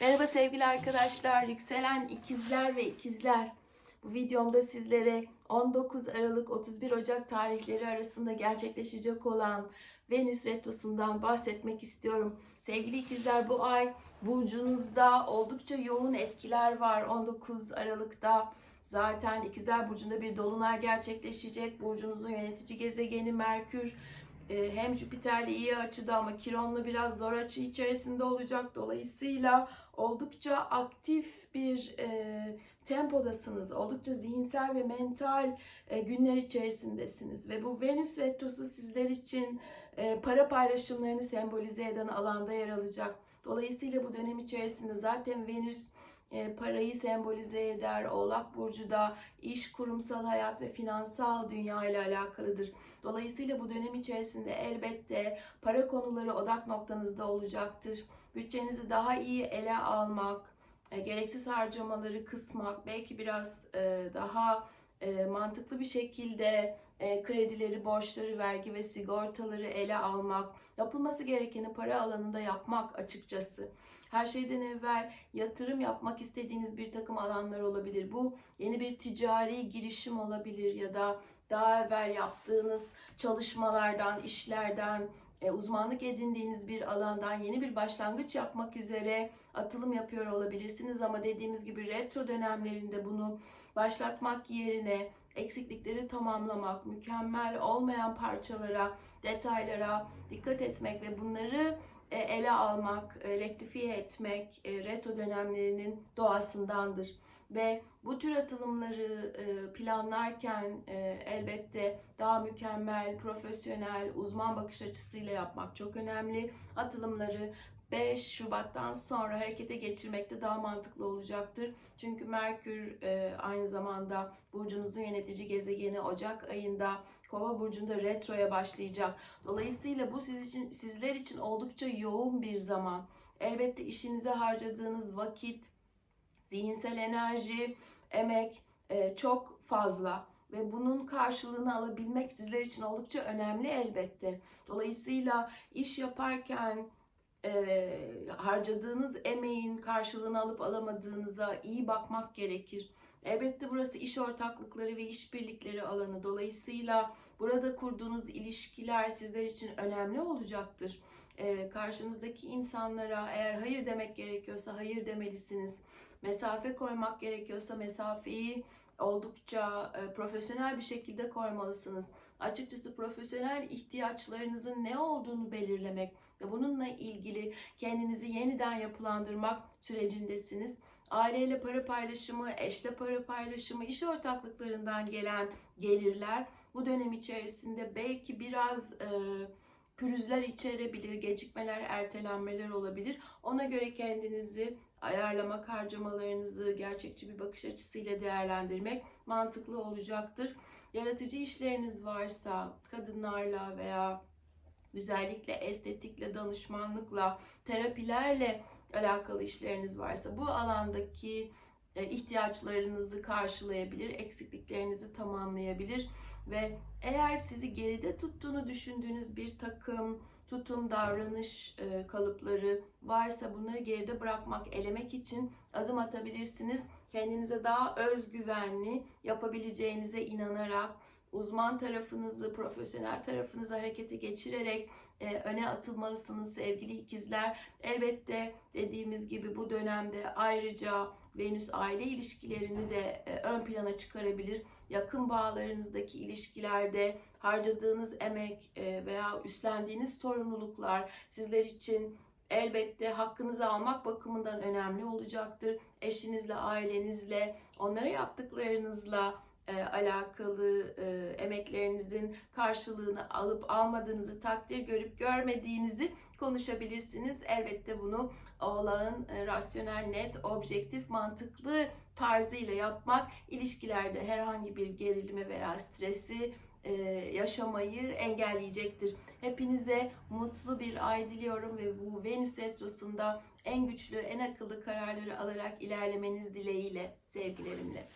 Merhaba sevgili arkadaşlar, yükselen ikizler ve ikizler. Bu videomda sizlere 19 Aralık 31 Ocak tarihleri arasında gerçekleşecek olan Venüs Retrosu'ndan bahsetmek istiyorum. Sevgili ikizler bu ay burcunuzda oldukça yoğun etkiler var 19 Aralık'ta. Zaten ikizler burcunda bir dolunay gerçekleşecek. Burcunuzun yönetici gezegeni Merkür hem Jüpiter'le iyi açıda ama Kiron'la biraz zor açı içerisinde olacak. Dolayısıyla oldukça aktif bir e, tempodasınız. Oldukça zihinsel ve mental e, günler içerisindesiniz. Ve bu Venüs Retrosu sizler için e, para paylaşımlarını sembolize eden alanda yer alacak. Dolayısıyla bu dönem içerisinde zaten Venüs parayı sembolize eder. Oğlak Burcu da iş, kurumsal hayat ve finansal dünya ile alakalıdır. Dolayısıyla bu dönem içerisinde elbette para konuları odak noktanızda olacaktır. Bütçenizi daha iyi ele almak, e, gereksiz harcamaları kısmak, belki biraz e, daha e, mantıklı bir şekilde e, kredileri, borçları, vergi ve sigortaları ele almak, yapılması gerekeni para alanında yapmak açıkçası. Her şeyden evvel yatırım yapmak istediğiniz bir takım alanlar olabilir. Bu yeni bir ticari girişim olabilir ya da daha evvel yaptığınız çalışmalardan, işlerden, e, uzmanlık edindiğiniz bir alandan yeni bir başlangıç yapmak üzere atılım yapıyor olabilirsiniz ama dediğimiz gibi retro dönemlerinde bunu başlatmak yerine eksiklikleri tamamlamak, mükemmel olmayan parçalara, detaylara dikkat etmek ve bunları e, ele almak, e, rektifiye etmek retro dönemlerinin doğasındandır. Ve bu tür atılımları planlarken elbette daha mükemmel, profesyonel, uzman bakış açısıyla yapmak çok önemli. Atılımları 5 Şubat'tan sonra harekete geçirmekte daha mantıklı olacaktır. Çünkü Merkür e, aynı zamanda burcunuzun yönetici gezegeni Ocak ayında Kova burcunda retroya başlayacak. Dolayısıyla bu siz için sizler için oldukça yoğun bir zaman. Elbette işinize harcadığınız vakit, zihinsel enerji, emek e, çok fazla ve bunun karşılığını alabilmek sizler için oldukça önemli elbette. Dolayısıyla iş yaparken e, harcadığınız emeğin karşılığını alıp alamadığınıza iyi bakmak gerekir. Elbette burası iş ortaklıkları ve işbirlikleri alanı. Dolayısıyla burada kurduğunuz ilişkiler sizler için önemli olacaktır. E, karşınızdaki insanlara eğer hayır demek gerekiyorsa hayır demelisiniz. Mesafe koymak gerekiyorsa mesafeyi oldukça e, profesyonel bir şekilde koymalısınız. Açıkçası profesyonel ihtiyaçlarınızın ne olduğunu belirlemek ve bununla ilgili kendinizi yeniden yapılandırmak sürecindesiniz. Aileyle para paylaşımı, eşle para paylaşımı, iş ortaklıklarından gelen gelirler bu dönem içerisinde belki biraz e, pürüzler içerebilir, gecikmeler, ertelenmeler olabilir. Ona göre kendinizi ayarlamak, harcamalarınızı gerçekçi bir bakış açısıyla değerlendirmek mantıklı olacaktır. Yaratıcı işleriniz varsa kadınlarla veya güzellikle, estetikle, danışmanlıkla, terapilerle alakalı işleriniz varsa bu alandaki e, ihtiyaçlarınızı karşılayabilir, eksikliklerinizi tamamlayabilir ve eğer sizi geride tuttuğunu düşündüğünüz bir takım tutum, davranış e, kalıpları varsa bunları geride bırakmak, elemek için adım atabilirsiniz. Kendinize daha özgüvenli yapabileceğinize inanarak uzman tarafınızı, profesyonel tarafınızı harekete geçirerek e, öne atılmalısınız sevgili ikizler. Elbette dediğimiz gibi bu dönemde ayrıca Venüs aile ilişkilerini de e, ön plana çıkarabilir. Yakın bağlarınızdaki ilişkilerde harcadığınız emek e, veya üstlendiğiniz sorumluluklar sizler için elbette hakkınızı almak bakımından önemli olacaktır. Eşinizle, ailenizle, onlara yaptıklarınızla e, alakalı e, emeklerinizin karşılığını alıp almadığınızı takdir görüp görmediğinizi konuşabilirsiniz. Elbette bunu oğlağın e, rasyonel, net, objektif, mantıklı tarzıyla yapmak ilişkilerde herhangi bir gerilimi veya stresi e, yaşamayı engelleyecektir. Hepinize mutlu bir ay diliyorum ve bu Venüs Retrosu'nda en güçlü, en akıllı kararları alarak ilerlemeniz dileğiyle, sevgilerimle.